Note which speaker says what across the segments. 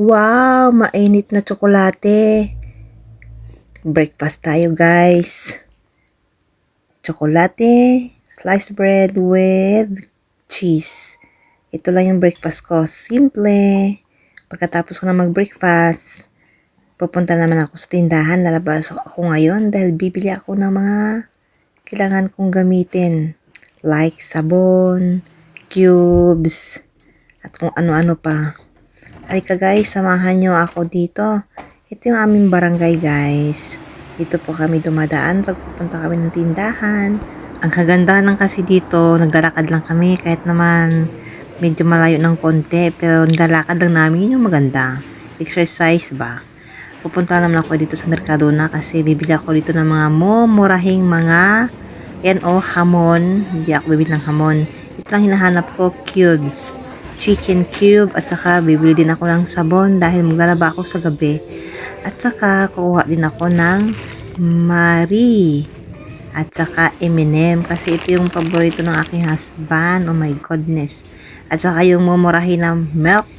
Speaker 1: Wow, mainit na tsokolate. Breakfast tayo, guys. Tsokolate, sliced bread with cheese. Ito lang yung breakfast ko. Simple. Pagkatapos ko na mag-breakfast, pupunta naman ako sa tindahan. Lalabas ako ngayon dahil bibili ako ng mga kailangan kong gamitin. Like sabon, cubes, at kung ano-ano pa. Halika guys, samahan nyo ako dito. Ito yung aming barangay guys. Dito po kami dumadaan pag pupunta kami ng tindahan. Ang kagandahan lang kasi dito, naglalakad lang kami kahit naman medyo malayo ng konti. Pero naglalakad lang namin, yun yung maganda. Exercise ba? Pupunta naman ako dito sa Mercadona kasi bibili ako dito ng mga mumurahing mga yan o, hamon. Hindi ako bibili ng hamon. Ito lang hinahanap ko, cubes chicken cube at saka bibili din ako ng sabon dahil maglalaba ako sa gabi. At saka kukuha din ako ng Marie at saka M&M kasi ito yung paborito ng aking husband. Oh my goodness. At saka yung mumurahin ng milk.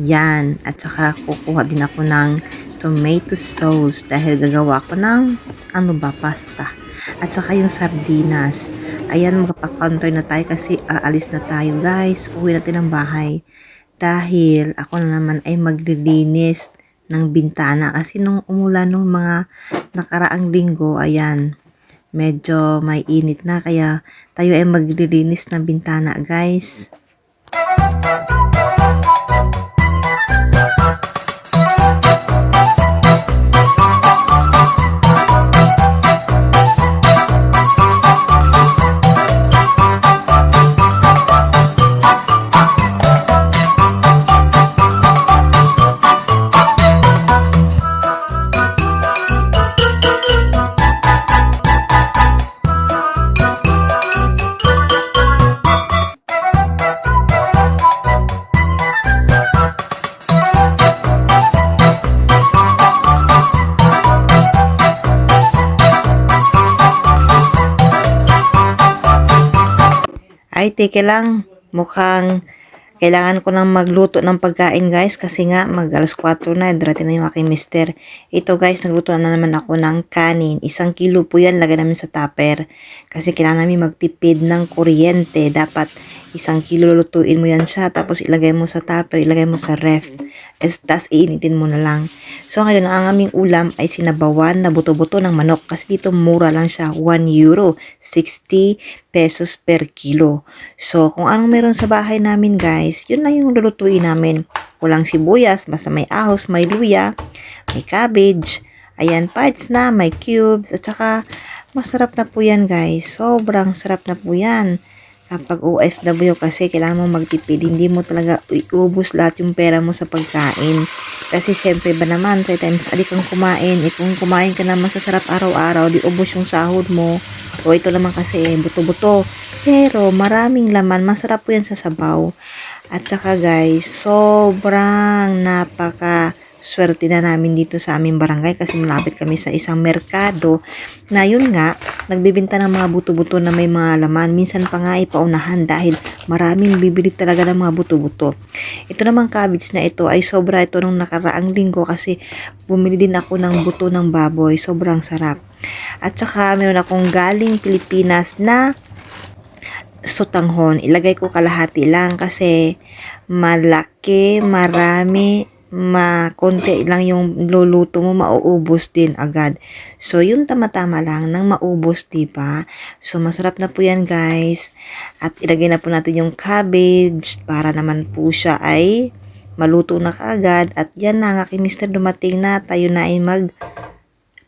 Speaker 1: Yan. At saka kukuha din ako ng tomato sauce dahil gagawa ko ng ano ba, pasta. At saka yung sardinas. Ayan, magpapakounter na tayo kasi aalis na tayo guys. Uwi natin ang bahay. Dahil ako na naman ay maglilinis ng bintana. Kasi nung umulan nung mga nakaraang linggo, ayan, medyo may init na. Kaya tayo ay maglilinis ng bintana guys. Ay, teke lang. Mukhang kailangan ko nang magluto ng pagkain guys kasi nga mag alas 4 na, darating na yung aking mister. Ito guys, nagluto na naman ako ng kanin. Isang kilo po yan, lagay namin sa tupper. Kasi kailangan namin magtipid ng kuryente. Dapat isang kilo lutuin mo yan siya, tapos ilagay mo sa tupper, ilagay mo sa ref. Es, tas iinitin mo na lang. So ngayon, ang aming ulam ay sinabawan na buto-buto ng manok kasi dito mura lang siya, 1 euro, 60 pesos per kilo. So kung anong meron sa bahay namin guys, yun na yung lulutuin namin. Walang sibuyas, basta may ahos, may luya, may cabbage, ayan, parts na, may cubes, at saka masarap na po yan guys. Sobrang sarap na po yan kapag OFW kasi kailangan mo magtipid, hindi mo talaga iubos lahat yung pera mo sa pagkain. Kasi syempre ba naman, 3 times a day kang kumain. Eh kung kumain ka naman sa sarap araw-araw, di ubos yung sahod mo. O ito naman kasi, buto-buto. Pero maraming laman, masarap po yan sa sabaw. At saka guys, sobrang napaka swerte na namin dito sa aming barangay kasi malapit kami sa isang merkado na yun nga, nagbibinta ng mga buto-buto na may mga laman. Minsan pa nga ipaunahan dahil maraming bibili talaga ng mga buto-buto. Ito namang cabbage na ito ay sobra ito nung nakaraang linggo kasi bumili din ako ng buto ng baboy. Sobrang sarap. At saka meron akong galing Pilipinas na sutanghon. Ilagay ko kalahati lang kasi malaki, marami, ma konti lang yung luluto mo, mauubos din agad. So, yung tama-tama lang nang maubos, di ba? So, masarap na po yan, guys. At ilagay na po natin yung cabbage para naman po siya ay maluto na kaagad. At yan na, ang aking mister dumating na. Tayo na ay mag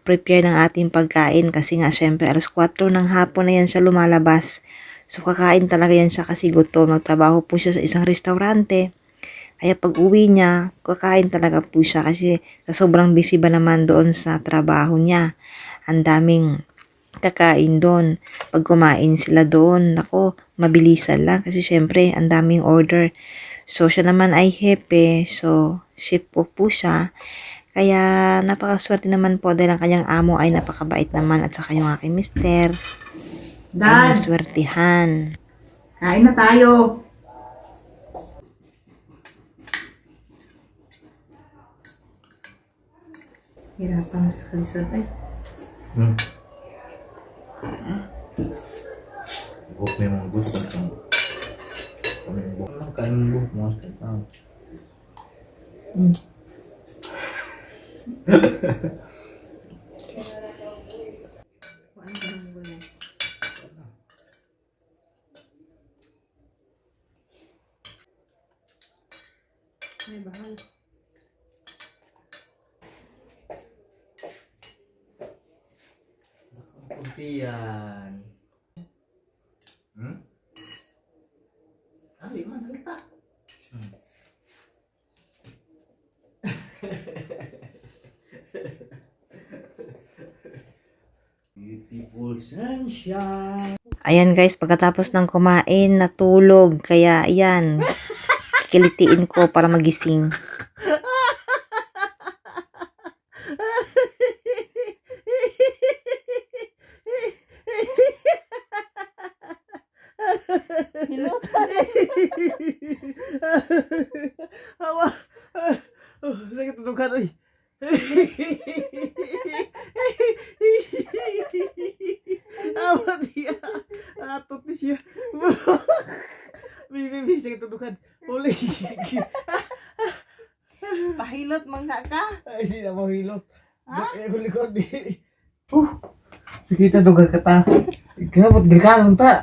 Speaker 1: prepare ng ating pagkain kasi nga syempre alas 4 ng hapon na yan siya lumalabas. So kakain talaga yan siya kasi gutom. Magtrabaho po siya sa isang restaurante. Kaya pag uwi niya, kakain talaga po siya kasi sa sobrang busy ba naman doon sa trabaho niya. Ang daming kakain doon. Pag kumain sila doon, nako, mabilisan lang kasi syempre ang daming order. So siya naman ay hepe, so shift po po siya. Kaya napakaswerte naman po dahil ang kanyang amo ay napakabait naman at saka yung aking mister ay
Speaker 2: Dad,
Speaker 1: naswertihan.
Speaker 2: kain na tayo.
Speaker 1: Hirapan sa kalisod ay.
Speaker 3: Hmm. Buhok na yung mga gusto ko. Kami yung buhok. Ano kain yung buhok mo? Sa tao.
Speaker 1: Hmm. Ay, bahal.
Speaker 3: Yan. Hmm? Ah, di man, halita. Hmm. Beautiful sunshine.
Speaker 1: Ayan guys, pagkatapos ng kumain, natulog. Kaya ayan, kikilitiin ko para magising.
Speaker 2: Awa. Uh, sakit tutukan oi. Awa dia. Atut ni siya. Bi bi bi sakit tutukan. Boleh.
Speaker 1: Pahilot mangka ka?
Speaker 2: Ay, sila pahilot. Ha? Kulikod di. Uh. Sakit tutukan kata. Kenapa gilkanon entah.